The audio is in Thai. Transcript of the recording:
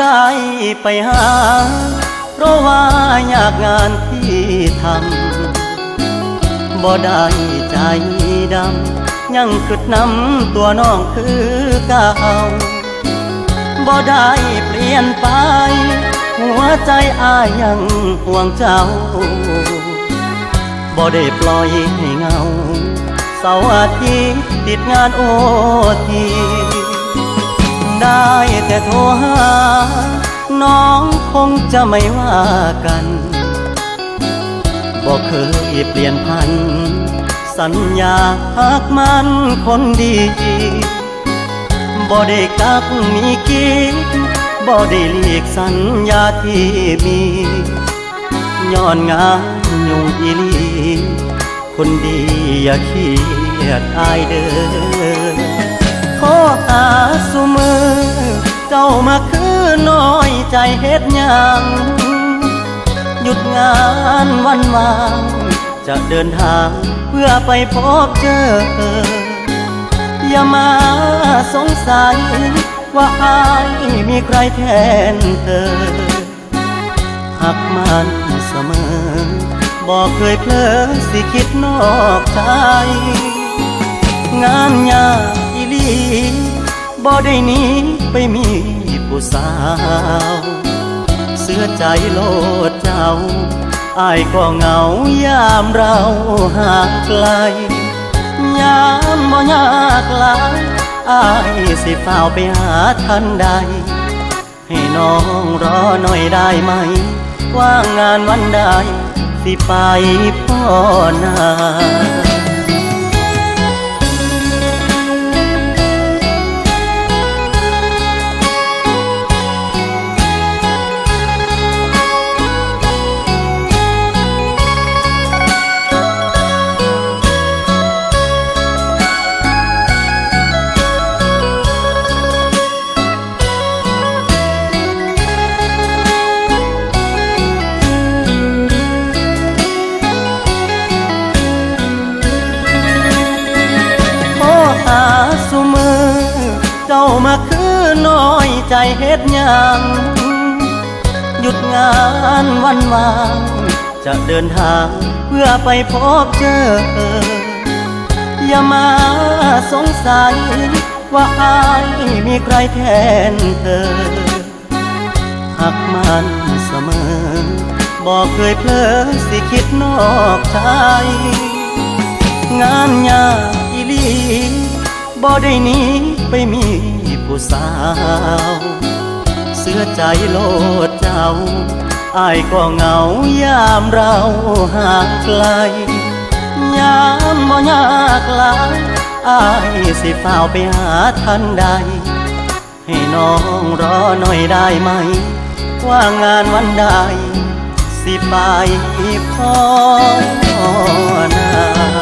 ได้ไปหา เพราะว่าอยากงานที่ทำบ่ได้ใจดำ ยังคิดนำตัวน้องคือเก่าบ่ได้เปลี่ยนไป หัวใจอายยังห่วงเจ้าบ่ได้ปล่อยให้เงา เสาร์อาทิตย์ติดงานโอที ได้แต่โทรหา น้องคงจะไม่ว่ากันบอกเคยเปลี่ยนพัน สัญญาหากมันคนดีบ่ได้กักมีกิจบ่ได้เลีกสัญญาที่มีย้อนงานยุงอีลีคนดีอย่าเครียดอายเด้อ ขอหาสุมือ เจ้ามาคือน้อยใจเฮ็ดยังหยุดงานวันวางจะเดินทางเพื่อไปพบเจอ อย่ามาสงสัย ว่าอายมีใครแทนเธอหักมันเสมอ บอกเคยเพลอสิคิดนอกใจ บ่ได้หนี้ไปมีผู้สาว เสื้อใจโลดเจ้าอายก็เหงายามเราห่างไกล ยามบ่ยากลายอายสิเฝ้าไปหาทันใด ให้น้องรอหน่อยได้ไหม ว่างงานวันใดสิไปพ่อนา มาคือน้อยใจเฮ็ดยังหยุดงานวันวางจะเดินทางเพื่อไปพบเจอ อย่ามาสงสัยว่าอายมีใครแทนเธอ หักมันเสมอ บอกเคยเพลอสิคิดนอกใจ งานยากอีลีบ่ได้นี้ไปมี ผู้สาว เสื้อใจโลดเจ้าอายก็เหงายามเราห่างไกล ยามบ่ยากลายอายสิเฝ้าวไปหาทันใด ให้น้องรอหน่อยได้ไหม ว่างานวันใด สิไปพ่อนา